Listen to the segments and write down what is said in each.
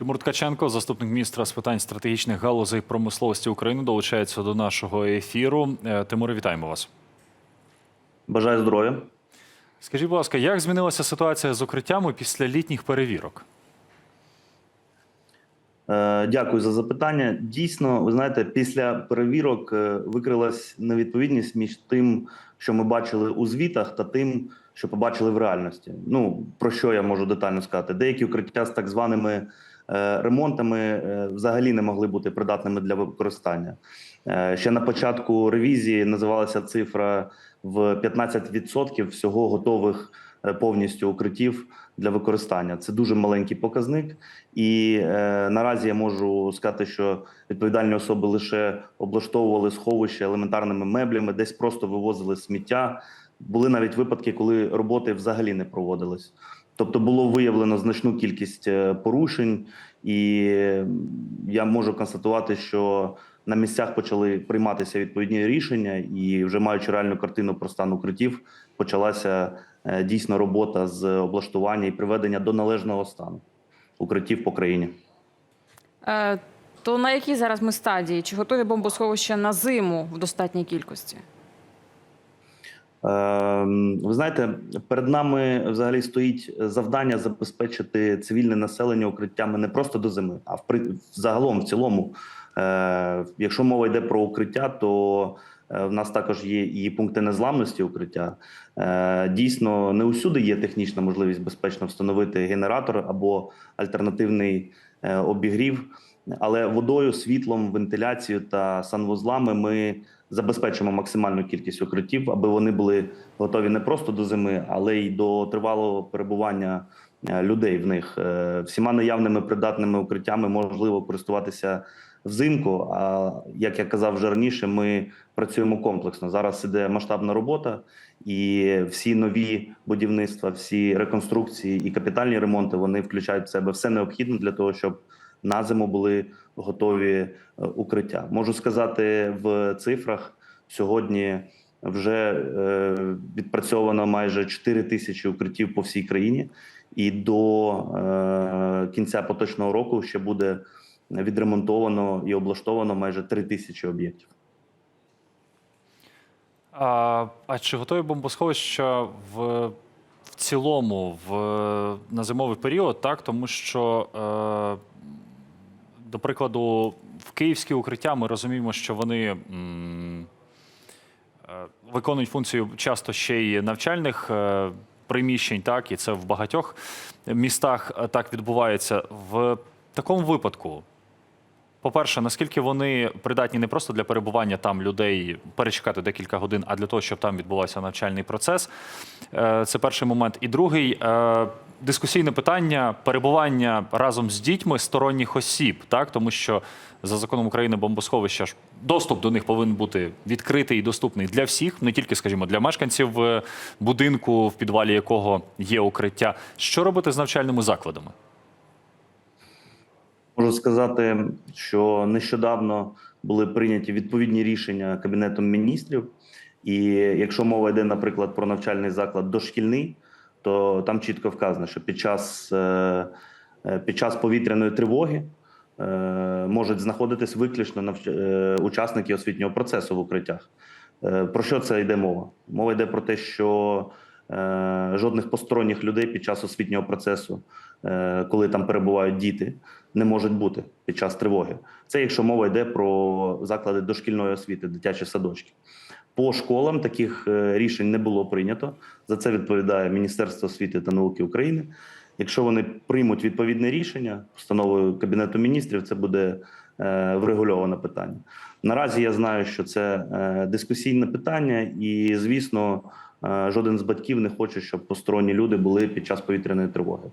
Тимур Ткаченко, заступник міністра з питань стратегічних галузей промисловості України, долучається до нашого ефіру. Е, Тимуре, вітаємо вас. Бажаю здоров'я. Скажіть, будь ласка, як змінилася ситуація з укриттями після літніх перевірок? Е, Дякую за запитання. Дійсно, ви знаєте, після перевірок е, викрилась невідповідність між тим, що ми бачили у звітах, та тим, що побачили в реальності. Ну про що я можу детально сказати? Деякі укриття з так званими ремонтами е, взагалі не могли бути придатними для використання. Е, Ще на початку ревізії називалася цифра в 15% всього готових е, повністю укриттів для використання. Це дуже маленький показник, і е, наразі я можу сказати, що відповідальні особи лише облаштовували сховище елементарними меблями, десь просто вивозили сміття. Були навіть випадки, коли роботи взагалі не проводились. Тобто було виявлено значну кількість е, порушень, і я можу констатувати, що на місцях почали прийматися відповідні рішення, і вже маючи реальну картину про стан укриттів, почалася е, дійсно робота з облаштування і приведення до належного стану укриттів по країні. Е, то на якій зараз ми стадії? Чи готові бомбосховища на зиму в достатній кількості? Ем, Ви знаєте, перед нами взагалі стоїть завдання забезпечити цивільне населення укриттями не просто до зими, а в загалом в цілому. Е, Якщо мова йде про укриття, то е, в нас також є і пункти незламності укриття. Е, Дійсно, не усюди є технічна можливість безпечно встановити генератор або альтернативний обігрів. Але водою, світлом, вентиляцією та санвузлами ми забезпечимо максимальну кількість укриттів, аби вони були готові не просто до зими, але й до тривалого перебування е, людей в них. Е, Всіма наявними придатними укриттями можливо користуватися взимку. А як я казав вже раніше, ми працюємо комплексно. Зараз іде масштабна робота, і всі нові будівництва, всі реконструкції і капітальні ремонти вони включають в себе все необхідне для того, щоб на зиму були готові е, укриття. Можу сказати в цифрах сьогодні. Вже е, відпрацьовано майже 4 тисячі укриттів по всій країні, і до е, кінця поточного року ще буде відремонтовано і облаштовано майже 3 тисячі об'єктів. А, а чи готові бомбосховища в, в цілому в, на зимовий період? Так, тому що, е, до прикладу, в київські укриття ми розуміємо, що вони е, виконують функцію часто ще й навчальних е, приміщень, так, і це в багатьох містах е, так відбувається. В такому випадку по-перше, наскільки вони придатні не просто для перебування там людей, перечекати декілька годин, а для того, щоб там відбувався навчальний процес. Це перший момент. І другий дискусійне питання перебування разом з дітьми сторонніх осіб, так тому що за законом України бомбосховища ж доступ до них повинен бути відкритий і доступний для всіх, не тільки, скажімо, для мешканців е, будинку, в підвалі якого є укриття. Що робити з навчальними закладами? Можу сказати, що нещодавно були прийняті відповідні рішення Кабінетом міністрів. І якщо мова йде, наприклад, про навчальний заклад дошкільний, то там чітко вказано, що під час, е, е, під час повітряної тривоги е, можуть знаходитись виключно навч- учасники освітнього процесу в укриттях. Про що це йде мова? Мова йде про те, що жодних посторонніх людей під час освітнього процесу, коли там перебувають діти, не можуть бути під час тривоги. Це якщо мова йде про заклади дошкільної освіти, дитячі садочки. По школам таких е, рішень не було прийнято. За це відповідає Міністерство освіти та науки України. Якщо вони приймуть відповідне рішення постановою Кабінету міністрів, це буде е, врегульоване питання. Наразі я знаю, що це е, дискусійне питання, і звісно, жоден з батьків не хоче, щоб посторонні люди були під час повітряної тривоги.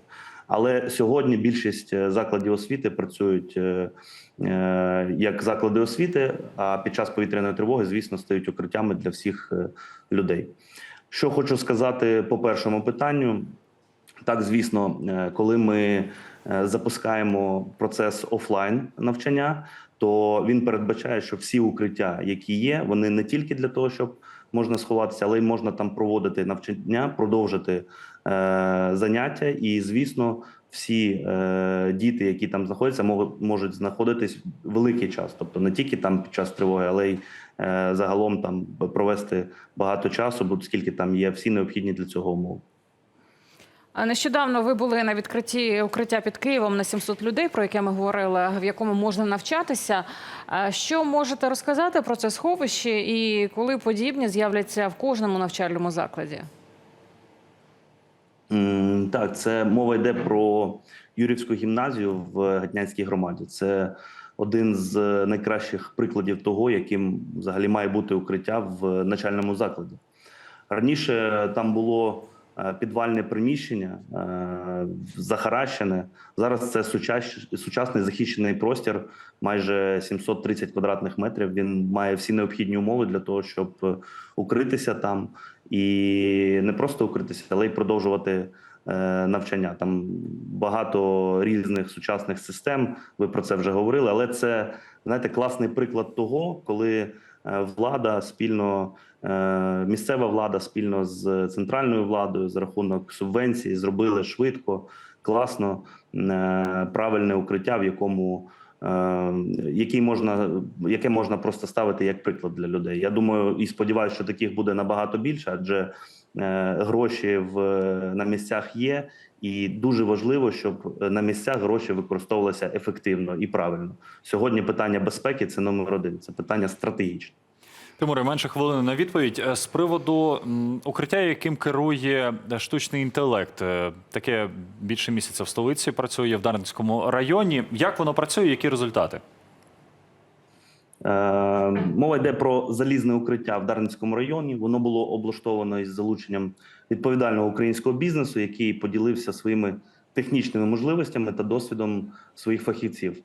Але сьогодні більшість е, закладів освіти працюють е, е, як заклади освіти, а під час повітряної тривоги, звісно, стають укриттями для всіх е, людей. Що хочу сказати по першому питанню, так, звісно, е, коли ми е, запускаємо процес офлайн навчання, то він передбачає, що всі укриття, які є, вони не тільки для того, щоб можна сховатися, але й можна там проводити навчання, продовжити е, заняття. І, звісно, всі е, діти, які там знаходяться, можуть, можуть знаходитись великий час. Тобто не тільки там під час тривоги, але й е, загалом там провести багато часу, бо скільки там є всі необхідні для цього умови. Нещодавно ви були на відкритті укриття під Києвом на 700 людей, про яке ми говорили, в якому можна навчатися. Що можете розказати про це сховище і коли подібні з'являться в кожному навчальному закладі? Так, це мова йде про Юрівську гімназію в Гатнянській громаді. Це один з найкращих прикладів того, яким взагалі має бути укриття в начальному закладі. Раніше там було підвальне приміщення, е, захаращене. Зараз це сучасний захищений простір, майже 730 квадратних метрів. Він має всі необхідні умови для того, щоб е, укритися там і не просто укритися, але й продовжувати е, навчання. Там багато різних сучасних систем. Ви про це вже говорили, але це знаєте класний приклад того, коли е, влада спільно, е, місцева влада спільно з центральною владою за рахунок субвенцій зробили швидко, класно, е, правильне укриття, в якому е, який можна, яке можна просто ставити як приклад для людей. Я думаю і сподіваюся, що таких буде набагато більше, адже е, гроші в на місцях є, і дуже важливо, щоб на місцях гроші використовувалися ефективно і правильно. Сьогодні питання безпеки це номер один, це питання стратегічне. Тимуре, менше хвилини на відповідь. Е, З приводу укриття, яким керує е, штучний інтелект, Е, таке більше місяця в столиці працює в Дарницькому районі. Як воно працює? Які результати? Мова йде про залізне укриття в Дарницькому районі. Воно було облаштовано із залученням відповідального українського бізнесу, який поділився своїми технічними можливостями та досвідом своїх фахівців.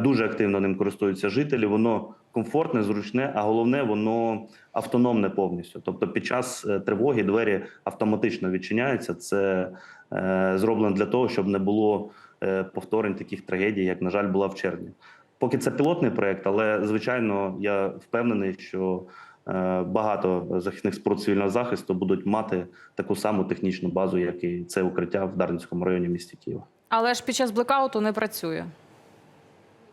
Дуже активно ним користуються жителі. Воно комфортне, зручне, а головне, воно автономне повністю. Тобто, під час е, тривоги двері автоматично відчиняються. Це е, зроблено для того, щоб не було е, повторень таких трагедій, як на жаль, була в червні. Поки це пілотний проект, але звичайно я впевнений, що багато захисних споруд цивільного захисту будуть мати таку саму технічну базу, як і це укриття в Дарницькому районі місті Києва. Але ж під час блекауту не працює.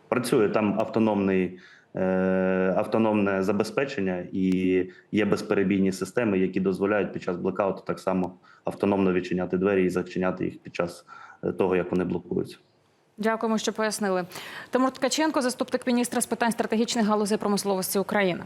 Працює там автономний. Е, Автономне забезпечення і є безперебійні системи, які дозволяють під час блекауту так само автономно відчиняти двері і зачиняти їх під час е, того, як вони блокуються. Дякуємо, що пояснили. Тимур Ткаченко, заступник міністра з питань стратегічних галузей промисловості України.